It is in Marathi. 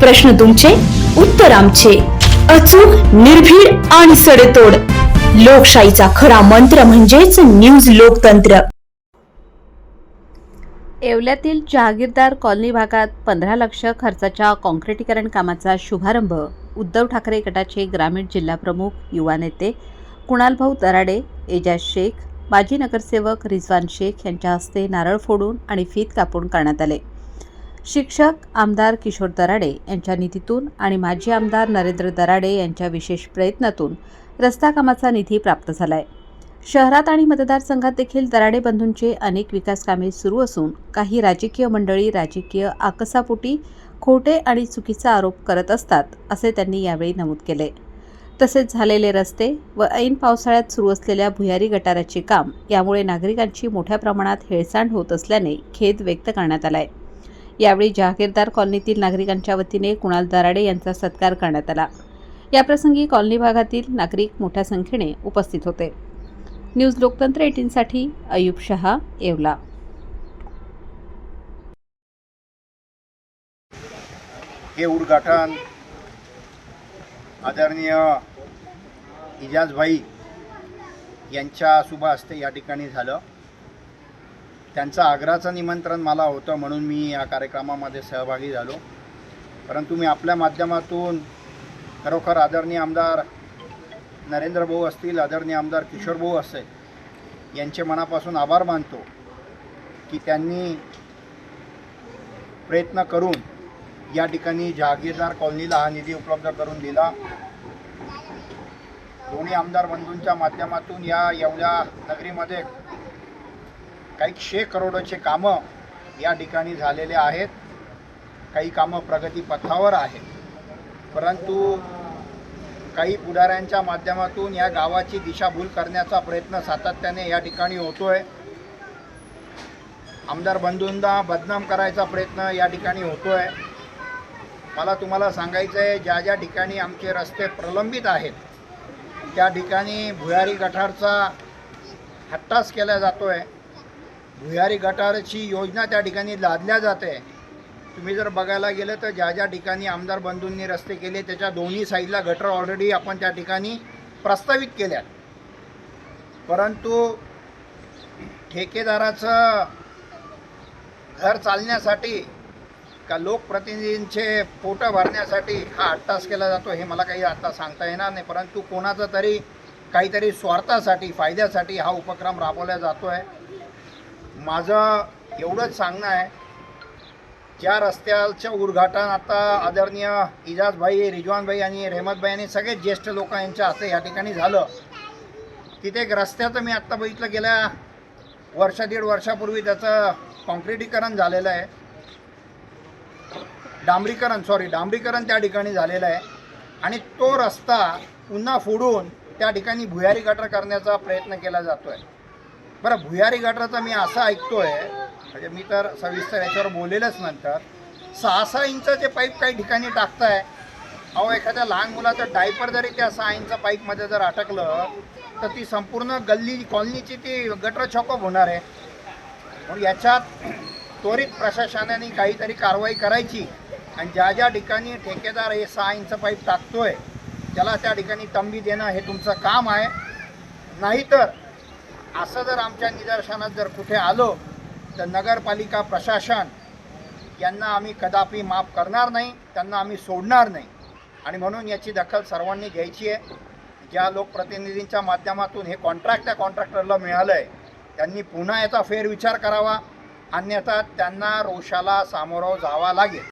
प्रश्न तुमचे उत्तर आमचे. अचूक निर्भीड आणि सडेतोड. लोकशाहीचा खरा मंत्र म्हणजेच न्यूज लोकतंत्र. येवल्यातील जहागीरदार कॉलनी भागात पंधरा लक्ष खर्चाच्या कॉन्क्रिटीकरण कामाचा शुभारंभ उद्धव ठाकरे गटाचे ग्रामीण जिल्हाप्रमुख युवा नेते कुणालभाऊ दराडे एजाज शेख माजी नगरसेवक रिजवान शेख यांच्या हस्ते नारळ फोडून आणि फीत कापून करण्यात आले. शिक्षक आमदार किशोर दराडे यांच्या निधीतून आणि माजी आमदार नरेंद्र दराडे यांच्या विशेष प्रयत्नातून रस्ता कामाचा निधी प्राप्त झालाय. शहरात आणि मतदारसंघात देखील दराडे बंधूंचे अनेक विकास कामे सुरू असून काही राजकीय मंडळी राजकीय आकसापोटी खोटे आणि चुकीचा आरोप करत असतात असे त्यांनी यावेळी नमूद केले. तसेच झालेले रस्ते व ऐन पावसाळ्यात सुरू असलेल्या भुयारी गटाराचे काम यामुळे नागरिकांची मोठ्या प्रमाणात हेळसांड होत असल्याने खेद व्यक्त करण्यात आला आहे यावेळी जहागीरदार कॉलनीतील नागरिकांच्या वतीने कुणाल दराडे यांचा सत्कार करण्यात आला. याप्रसंगी कॉलनी भागातील नागरिक मोठ्या संख्येने उपस्थित होते. न्यूज लोकतंत्र एटीनसाठी अयूब शहा येवला. हे उद्घाटन आदरणीय इजाजभाई यांच्या शुभ हस्ते या ठिकाणी झालं. त्यांचं आग्राचं निमंत्रण मला होतं म्हणून मी या कार्यक्रमामध्ये सहभागी झालो. परंतु मी आपल्या माध्यमातून खरोखर आदरणीय आमदार नरेंद्र भाऊ असतील आदरणीय आमदार किशोर भाऊ असतील यांचे मनापासून आभार मानतो की त्यांनी प्रयत्न करून या ठिकाणी जहागीरदार कॉलनीला हा निधी उपलब्ध करून दिला. दोन्ही आमदार बंधूंच्या माध्यमातून या एवढ्या नगरीमध्ये काही शे करोडोचे कामं या ठिकाणी झालेले आहेत. काही कामं प्रगतीपथावर आहेत. परंतु काही पुढाऱ्यांच्या माध्यमातून या गावाची दिशाभूल करण्याचा प्रयत्न सातत्याने या ठिकाणी होतोय. आमदार बंधूंना बदनाम करायचा प्रयत्न या ठिकाणी होतो आहे मला तुम्हाला सांगायचं आहे ज्या ज्या ठिकाणी आमचे रस्ते प्रलंबित आहेत त्या ठिकाणी भुयारी गटारचा हट्टास केला जातो आहे भुयारी गटारची योजना त्या ठिकाणी लादल्या जाते. तुम्ही जर बघायला गेलं तर ज्या ज्या ठिकाणी आमदार बंधूंनी रस्ते केले त्याच्या दोन्ही साईडला गटर ऑलरेडी आपण त्या ठिकाणी प्रस्तावित केल्यात. परंतु ठेकेदाराचं घर चालण्यासाठी का लोकप्रतिनिधींचे पोटं भरण्यासाठी हा अट्टास केला जातो हे मला काही आत्ता सांगता येणार नाही. परंतु कोणाचा तरी काहीतरी स्वार्थासाठी फायद्यासाठी हा उपक्रम राबवला जातो आहे माझं एवढंच सांगणं आहे ज्या रस्त्याचं उद्घाटन आता आदरणीय इजाजभाई रिजवानभाई आणि रेहमतभाई आणि सगळेच ज्येष्ठ लोक यांच्या हस्ते या ठिकाणी झालं. तिथे एक रस्त्याचं मी आत्ता बघितलं गेल्या वर्ष दीड वर्षापूर्वी त्याचं कॉन्क्रिटीकरण झालेलं आहे. डांबरीकरण सॉरी डांबरीकरण त्या ठिकाणी झालेलं आहे. आणि तो रस्ता पुन्हा फोडून त्या ठिकाणी भुयारी गटर करण्याचा प्रयत्न केला जातो आहे बरं भुयारी गटराचं मी असं ऐकतो आहे म्हणजे मी तर सविस्तर याच्यावर बोलेलच नंतर सहा सहा इंचाचे पाईप काही ठिकाणी टाकताय. अहो एखाद्या लहान मुलाचं डायपर जरी त्या सहा इंच पाईपमध्ये जर अटकलं तर ती संपूर्ण गल्ली कॉलनीची ती गटर छॉकअप होणार आहे. म्हणून याच्यात त्वरित प्रशासनाने काहीतरी कारवाई करायची. आणि ज्या ज्या ठिकाणी ठेकेदार हे सहा इंच पाईप टाकतोय त्याला त्या ठिकाणी तंबी देणं हे तुमचं काम आहे. नाहीतर असं जर आमच्या निदर्शनात जर कुठे आलो तर नगरपालिका प्रशासन यांना आम्ही कदापि माफ करणार नाही त्यांना आम्ही सोडणार नाही. आणि म्हणून याची दखल सर्वांनी घ्यायची आहे. ज्या लोकप्रतिनिधींच्या माध्यमातून हे कॉन्ट्रॅक्ट त्या कॉन्ट्रॅक्टरला मिळालं आहे त्यांनी पुन्हा याचा फेरविचार करावा. अन्यथा त्यांना रोषाला सामोरं जावा लागेल.